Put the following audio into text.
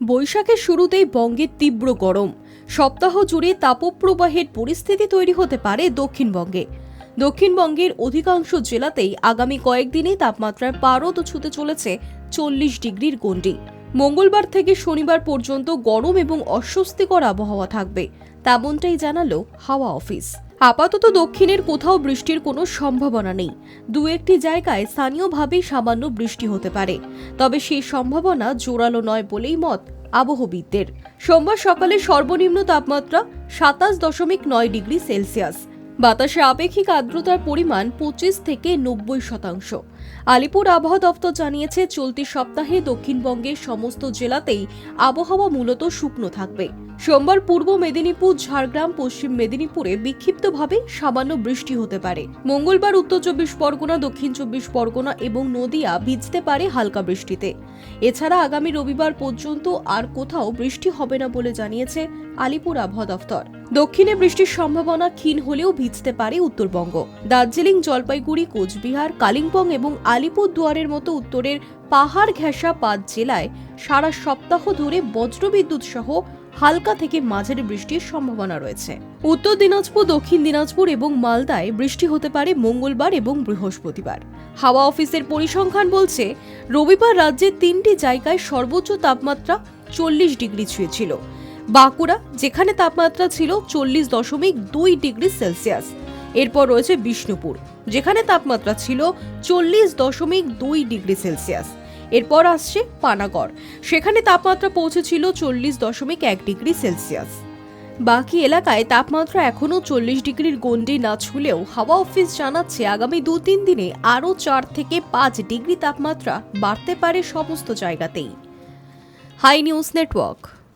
বৈশাখের শুরুতেই বঙ্গের তীব্র গরম। সপ্তাহ জুড়ে তাপপ্রবাহের পরিস্থিতি তৈরি হতে পারে দক্ষিণবঙ্গে। দক্ষিণবঙ্গের অধিকাংশ জেলাতেই আগামী কয়েকদিনে তাপমাত্রার পারদ ছুতে চলেছে চল্লিশ ডিগ্রির গণ্ডি। মঙ্গলবার থেকে শনিবার পর্যন্ত গরম এবং অস্বস্তিকর আবহাওয়া থাকবে, তেমনটাই জানালো হাওয়া অফিস। আপাতত দক্ষিণের কোথাও বৃষ্টির কোনো সম্ভাবনা নেই। দু একটি জায়গায় স্থানীয়ভাবে সামান্য বৃষ্টি হতে পারে। তবে সেই সম্ভাবনা জোরালো নয় বলেই মত আবহবিদদের। সোমবার সকালে সর্বনিম্ন তাপমাত্রা সাতাশ দশমিক নয় ডিগ্রি সেলসিয়াস। বাতাসে আপেক্ষিক আর্দ্রতার পরিমাণ পঁচিশ থেকে নব্বই শতাংশ। আলিপুর আবহাওয়া দপ্তর জানিয়েছে, চলতি সপ্তাহে দক্ষিণবঙ্গের সমস্ত জেলাতেই আবহাওয়া মূলত শুকনো থাকবে। সোমবার পূর্ব মেদিনীপুর, ঝাড়গ্রাম, পশ্চিম মেদিনীপুরে বিক্ষিপ্তভাবে সামান্য বৃষ্টি হতে পারে। মঙ্গলবার উত্তর চব্বিশ পরগনা, দক্ষিণ চব্বিশ পরগনা এবং নদিয়া ভিজতে পারে হালকা বৃষ্টিতে। এছাড়া আগামী রবিবার পর্যন্ত আর কোথাও বৃষ্টি হবে না বলে জানিয়েছে আলিপুর আবহাওয়া দফতর। দক্ষিণে বৃষ্টির সম্ভাবনা ক্ষীণ হলেও ভিজতে পারে উত্তরবঙ্গ। দার্জিলিং, জলপাইগুড়ি, কোচবিহার, কালিম্পং এবং আলিপুর দুয়ারের মতো উত্তরের পাহাড় ঘেঁষা পাঁচ জেলায় সারা সপ্তাহ ধরে বজ্রবিদ্যুৎ সহ হালকা থেকে মাঝারি বৃষ্টির সম্ভাবনা রয়েছে। উত্তর দিনাজপুর, দক্ষিণ দিনাজপুর এবং মালদায় বৃষ্টি হতে পারে মঙ্গলবার এবং বৃহস্পতিবার। হাওয়া অফিসের পরিসংখ্যান বলছে, রবিবার রাজ্যের তিনটি জায়গায় সর্বোচ্চ তাপমাত্রা চল্লিশ ডিগ্রি ছুঁয়েছিল। বাঁকুড়া, যেখানে তাপমাত্রা ছিল চল্লিশ দশমিক দুই ডিগ্রি সেলসিয়াস। এরপর রয়েছে বিষ্ণুপুর, যেখানে তাপমাত্রা ছিল চল্লিশ দশমিক দুই ডিগ্রি সেলসিয়াস। এরপর আসছে পানাগড়। সেখানে তাপমাত্রা পৌঁছেছিল চল্লিশ দশমিক এক ডিগ্রি সেলসিয়াস। বাকি এলাকায় তাপমাত্রা এখনও চল্লিশ ডিগ্রির গণ্ডি না ছুলেও হাওয়া অফিস জানাচ্ছে আগামী দু তিন দিনে আরও চার থেকে পাঁচ ডিগ্রি তাপমাত্রা বাড়তে পারে সমস্ত জায়গাতেই। Hi news network.